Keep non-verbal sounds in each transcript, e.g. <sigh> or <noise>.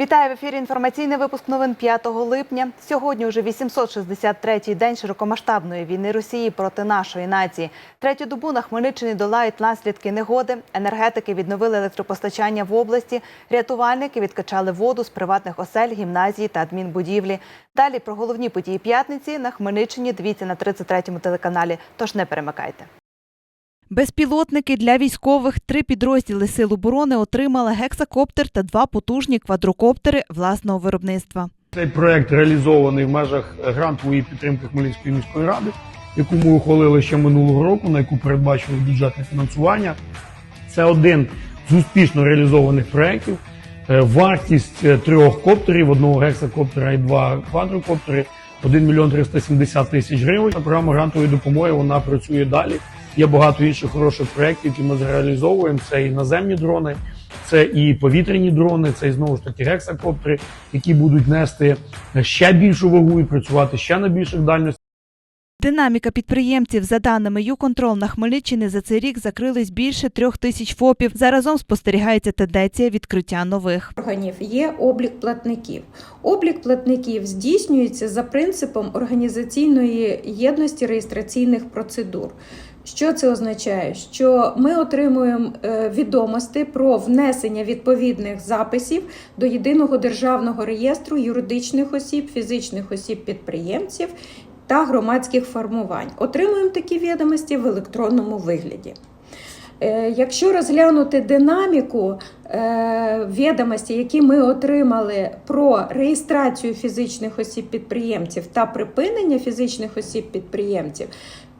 Вітаю в ефірі. Інформаційний випуск новин 5 липня. Сьогодні уже 863-й день широкомасштабної війни Росії проти нашої нації. Третю добу на Хмельниччині долають наслідки негоди. Енергетики відновили електропостачання в області. Рятувальники відкачали воду з приватних осель, гімназії та адмінбудівлі. Далі про головні події п'ятниці на Хмельниччині. Дивіться на 33-му телеканалі. Тож не перемикайте. Безпілотники для військових. Три підрозділи Сил оборони отримали гексакоптер та два потужні квадрокоптери власного виробництва. Цей проект реалізований в межах грантової підтримки Хмельницької міської ради, яку ми ухвалили ще минулого року, на яку передбачили бюджетне фінансування. Це один з успішно реалізованих проєктів. Е, Вартість е, трьох коптерів, одного гексакоптера і два квадрокоптери 1 мільйон 370 тисяч гривень. Програма грантової допомоги вона працює далі. Є багато інших хороших проєктів, які ми зреалізовуємо. Це і наземні дрони, це і повітряні дрони, це і знову ж таки гексакоптери, які будуть нести ще більшу вагу і працювати ще на більших дальностях. Динаміка підприємців за даними ЮКонтрол на Хмельниччині за цей рік закрились більше трьох тисяч ФОПів. Заразом спостерігається тенденція відкриття нових. органів є облік платників. Облік платників здійснюється за принципом організаційної єдності реєстраційних процедур. Що це означає? Що ми отримуємо е, відомості про внесення відповідних записів до єдиного державного реєстру юридичних осіб, фізичних осіб підприємців та громадських формувань. Отримуємо такі відомості в електронному вигляді. Е, Якщо розглянути динаміку е, відомості, які ми отримали про реєстрацію фізичних осіб-підприємців та припинення фізичних осіб-підприємців,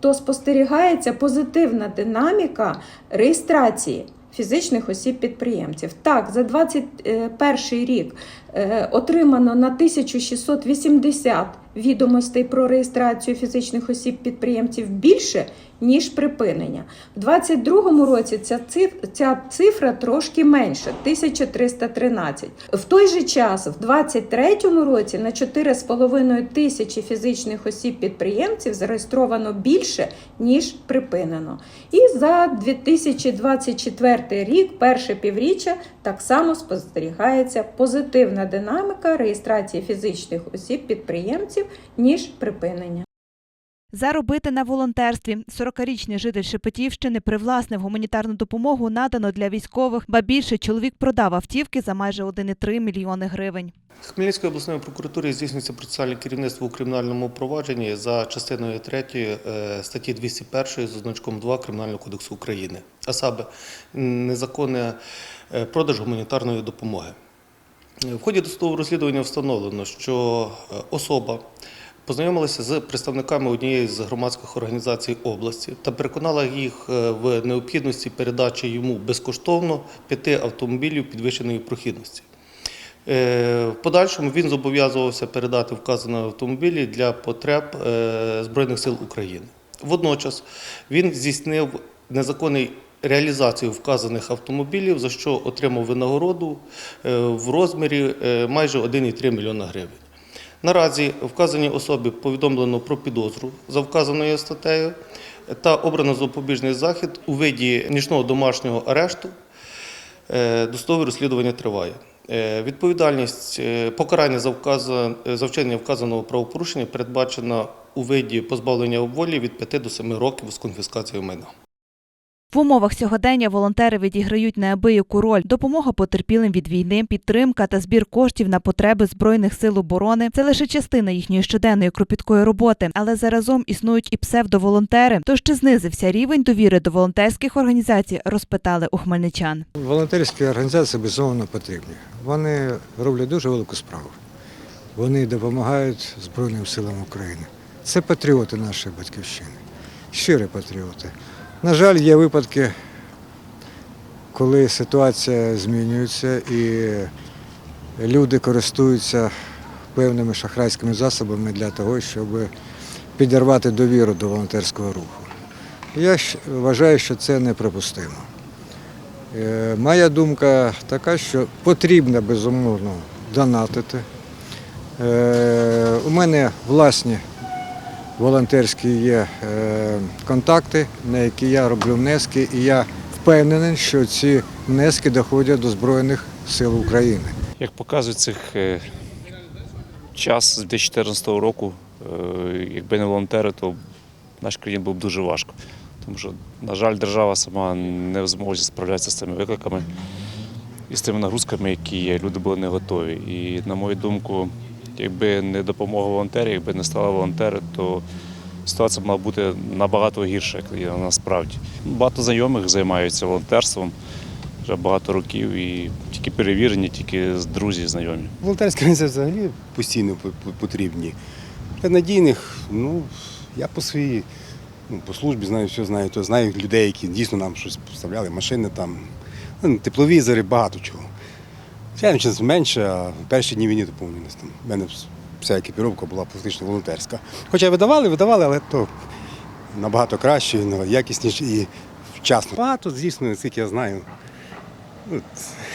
то спостерігається позитивна динаміка реєстрації фізичних осіб-підприємців. Так, за 2021 рік е, отримано на 1680 відомостей про реєстрацію фізичних осіб-підприємців більше, ніж припинення. В 2022 році ця цифра, ця цифра трошки менша 1313. В той же час, в 2023 році, на 4,5 тисячі фізичних осіб-підприємців зареєстровано більше, ніж припинено. І за 2024 рік, перше півріччя, так само спостерігається позитивна динаміка реєстрації фізичних осіб-підприємців, ніж припинення. Заробити на волонтерстві 40-річний житель Шепетівщини привласнив гуманітарну допомогу надано для військових, ба більше чоловік продав автівки за майже 1,3 мільйони гривень. Хмельницькою обласною прокуратурою здійснюється процесуальне керівництво у кримінальному провадженні за частиною 3 е, статті 201 з значком 2 Кримінального кодексу України, а саме незаконне е, продаж гуманітарної допомоги. В ході досудового розслідування встановлено, що е, особа познайомилася з представниками однієї з громадських організацій області та переконала їх е, в необхідності передачі йому безкоштовно п'яти автомобілів підвищеної прохідності. Е, В подальшому він зобов'язувався передати вказані автомобілі для потреб е, Збройних сил України. Водночас він здійснив незаконний реалізацію вказаних автомобілів, за що отримав винагороду в розмірі майже 1,3 мільйона гривень. Наразі вказаній особі повідомлено про підозру за вказаною статтею та обрано запобіжний захід у виді нічного домашнього арешту. Е, Досудове розслідування триває. Е, Відповідальність е, покарання за, вказа- за вчинення вказаного правопорушення передбачена у виді позбавлення волі від 5 до 7 років з конфіскацією майна. В умовах сьогодення волонтери відіграють неабияку роль. Допомога потерпілим від війни, підтримка та збір коштів на потреби збройних сил оборони це лише частина їхньої щоденної кропіткої роботи, але заразом існують і псевдоволонтери. Тож чи знизився рівень довіри до волонтерських організацій, розпитали у хмельничан. Волонтерські організації безумовно потрібні. Вони роблять дуже велику справу. Вони допомагають Збройним силам України. Це патріоти нашої батьківщини, щирі патріоти. На жаль, є випадки, коли ситуація змінюється і люди користуються певними шахрайськими засобами для того, щоб підірвати довіру до волонтерського руху. Я вважаю, що це неприпустимо. Е, Моя думка така, що потрібно безумовно донатити. Е, У мене власні волонтерські є е, контакти, на які я роблю внески, і я впевнений, що ці внески доходять до Збройних сил України. Як показує цих е, час з 2014 року, е, якби не волонтери, то наш країн був дуже важко. Тому що, на жаль, держава сама не в змозі справлятися з цими викликами і з тими нагрузками, які є. Люди були не готові. І, на мою думку, якби не допомога волонтерів, якби не стали волонтери, то ситуація мала бути набагато гірша, як насправді. Багато знайомих займаються волонтерством вже багато років і тільки перевірені, тільки з друзі, знайомі. Волонтерські організації взагалі постійно по- по- потрібні. Для надійних, ну, я по своїй, ну, по службі знаю, все знаю, то знаю людей, які дійсно нам щось поставляли, машини там, ну, тепловізори, багато чого. Час менше, а в перші дні війни, то там. У мене вся екіпіровка була практично волонтерська. Хоча видавали, видавали, але то набагато краще, якісніше і вчасно. Багато, звісно, наскільки я знаю. Ну,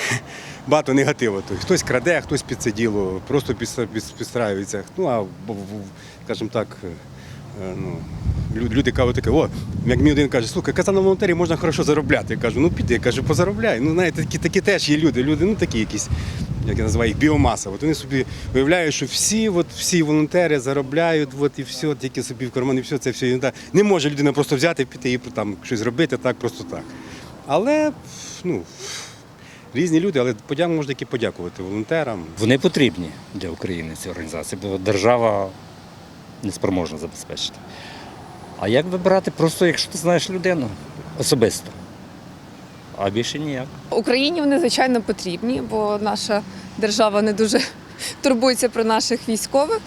<laughs> багато негативу. Тобто, хтось краде, хтось під це діло, просто підстраюється. Ну, а, скажімо так, ну, люди кажуть таке, о, як мій один каже, слухай, казав на волонтері можна хорошо заробляти. Я кажу, ну піди, я кажу, позаробляй. Ну, знаєте, такі, такі теж є люди. Люди, ну такі якісь, як я називаю їх, біомаса. От вони собі виявляють, що всі, от, всі волонтери заробляють, от, і все, тільки собі в карман, і все, це все. Не може людина просто взяти, піти і там щось зробити так, просто так. Але, ну, різні люди, але подяку можна тільки подякувати волонтерам. Вони потрібні для України ці організації, бо держава не спроможна забезпечити. А як вибирати? Просто якщо ти знаєш людину особисто, а більше ніяк. Україні вони звичайно потрібні, бо наша держава не дуже <laughs> турбується про наших військових.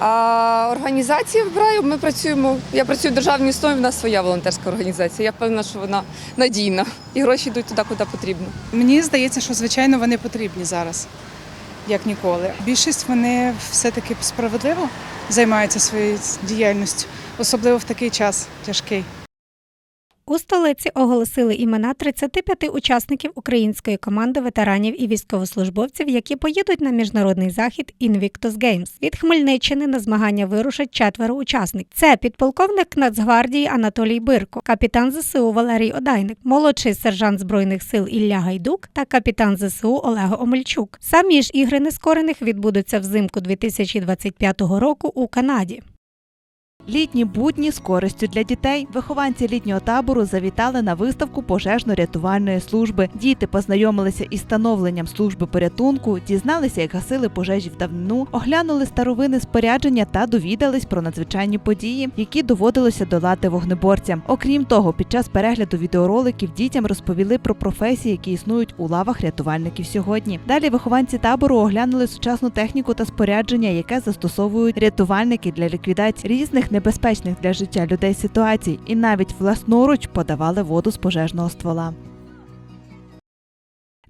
А організації вибираю. Ми працюємо. Я працюю в державній установі, в нас своя волонтерська організація. Я впевнена, що вона надійна і гроші йдуть туди, куди потрібно. Мені здається, що звичайно вони потрібні зараз, як ніколи. Більшість вони все-таки справедливо займаються своєю діяльністю, особливо в такий час тяжкий. У столиці оголосили імена 35 учасників української команди ветеранів і військовослужбовців, які поїдуть на міжнародний захід Invictus Games. Від Хмельниччини на змагання вирушать четверо учасників. Це підполковник Нацгвардії Анатолій Бирко, капітан ЗСУ Валерій Одайник, молодший сержант збройних сил Ілля Гайдук та капітан ЗСУ Олег Омельчук. Самі ж ігри нескорених відбудуться взимку 2025 року у Канаді. Літні будні з користю для дітей. Вихованці літнього табору завітали на виставку пожежно-рятувальної служби. Діти познайомилися із становленням служби порятунку, дізналися, як гасили пожежі в давнину, оглянули старовини спорядження та довідались про надзвичайні події, які доводилося долати вогнеборцям. Окрім того, під час перегляду відеороликів дітям розповіли про професії, які існують у лавах рятувальників сьогодні. Далі вихованці табору оглянули сучасну техніку та спорядження, яке застосовують рятувальники для ліквідації різних небезпечних для життя людей ситуацій, і навіть власноруч подавали воду з пожежного ствола.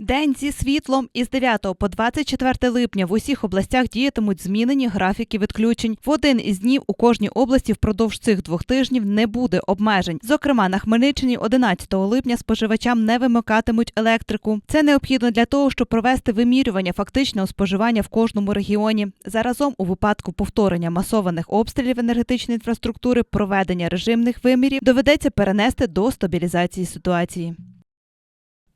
День зі світлом із 9 по 24 липня в усіх областях діятимуть змінені графіки відключень. В один із днів у кожній області впродовж цих двох тижнів не буде обмежень. Зокрема, на Хмельниччині 11 липня споживачам не вимикатимуть електрику. Це необхідно для того, щоб провести вимірювання фактичного споживання в кожному регіоні. Заразом, у випадку повторення масованих обстрілів енергетичної інфраструктури, проведення режимних вимірів доведеться перенести до стабілізації ситуації.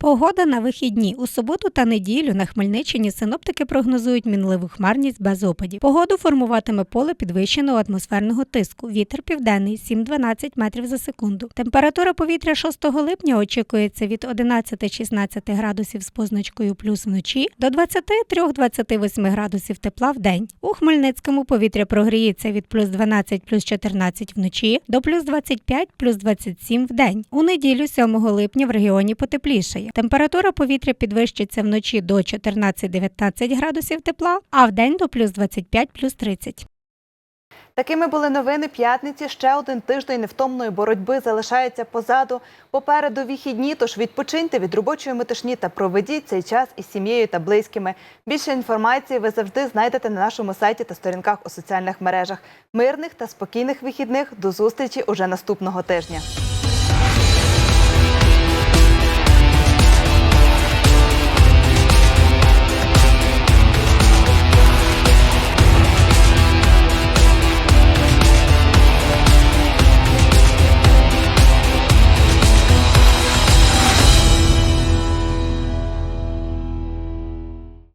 Погода на вихідні. У суботу та неділю на Хмельниччині синоптики прогнозують мінливу хмарність без опадів. Погоду формуватиме поле підвищеного атмосферного тиску. Вітер південний 7-12 метрів за секунду. Температура повітря 6 липня очікується від 11-16 градусів з позначкою плюс вночі до 23-28 градусів тепла в день. У Хмельницькому повітря прогріється від плюс 12 плюс 14 вночі до плюс 25 плюс 27 в день. У неділю 7 липня в регіоні потеплішає. Температура повітря підвищиться вночі до 14-19 градусів тепла, а в день до плюс 25 плюс 30. Такими були новини п'ятниці. Ще один тиждень невтомної боротьби залишається позаду. Попереду вихідні, тож відпочиньте від робочої метушні та проведіть цей час із сім'єю та близькими. Більше інформації ви завжди знайдете на нашому сайті та сторінках у соціальних мережах. Мирних та спокійних вихідних. До зустрічі уже наступного тижня.